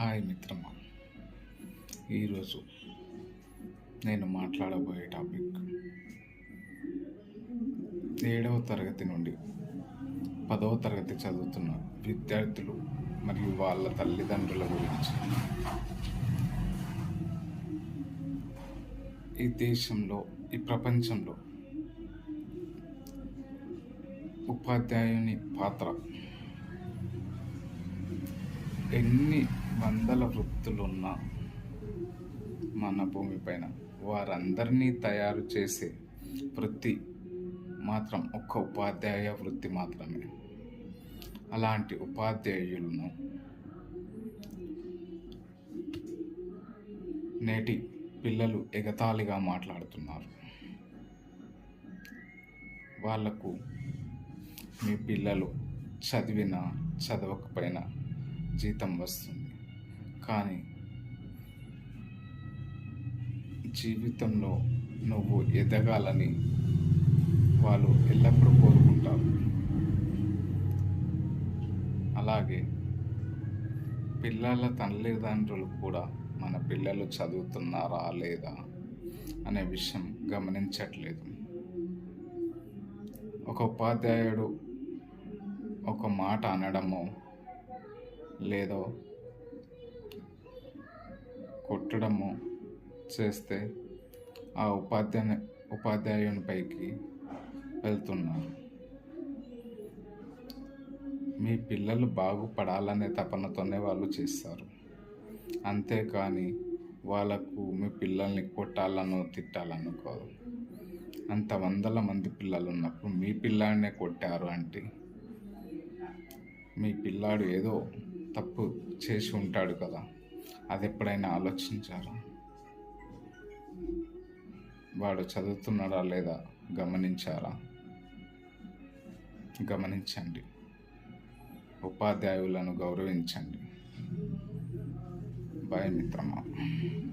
Hi మిత్రమా. ఈరోజు నేను మాట్లాడబోయే టాపిక్ ఏడవ తరగతి నుండి పదవ తరగతి చదువుతున్న విద్యార్థులు మరియు వాళ్ళ తల్లిదండ్రుల గురించి. ఈ దేశంలో ఈ ప్రపంచంలో ఉపాధ్యాయుని పాత్ర ఎన్ని వందల వృత్తులున్న మన భూమిపైన వారందరినీ తయారు చేసే వృత్తి మాత్రం ఒక్క ఉపాధ్యాయ వృత్తి మాత్రమే. అలాంటి ఉపాధ్యాయులను నేటి పిల్లలు ఎగతాళిగా మాట్లాడుతున్నారు. వాళ్ళకు మీ పిల్లలు చదివినా చదవకపోయినా జీతం వస్తుంది. కానీ జీవితంలో నువ్వు ఎదగాలని వాళ్ళు ఎల్లప్పుడూ కోరుకుంటారు. అలాగే పిల్లల తల్లిదండ్రులు కూడా మన పిల్లలు చదువుతున్నారా లేదా అనే విషయం గమనించట్లేదు. ఒక ఉపాధ్యాయుడు ఒక మాట అనడమో లేదో కొట్టడము చేస్తే ఆ ఉపాధ్యాయ ఉపాధ్యాయునిపైకి వెళ్తున్నారు. మీ పిల్లలు బాగుపడాలనే తపనతోనే వాళ్ళు చేస్తారు. అంతేకాని వాళ్ళకు మీ పిల్లల్ని కొట్టాలనో తిట్టాలనో కాదు అంత వందల మంది పిల్లలు ఉన్నప్పుడు మీ పిల్లాడినే కొట్టారు అంటే మీ పిల్లాడు ఏదో తప్పు చేసి ఉంటాడు కదా. అది ఎప్పుడైనా ఆలోచించారా వాడు చదువుతున్నాడా లేదా గమనించారా గమనించండి. ఉపాధ్యాయులను గౌరవించండి. భయమిత్రమా మిత్రమా.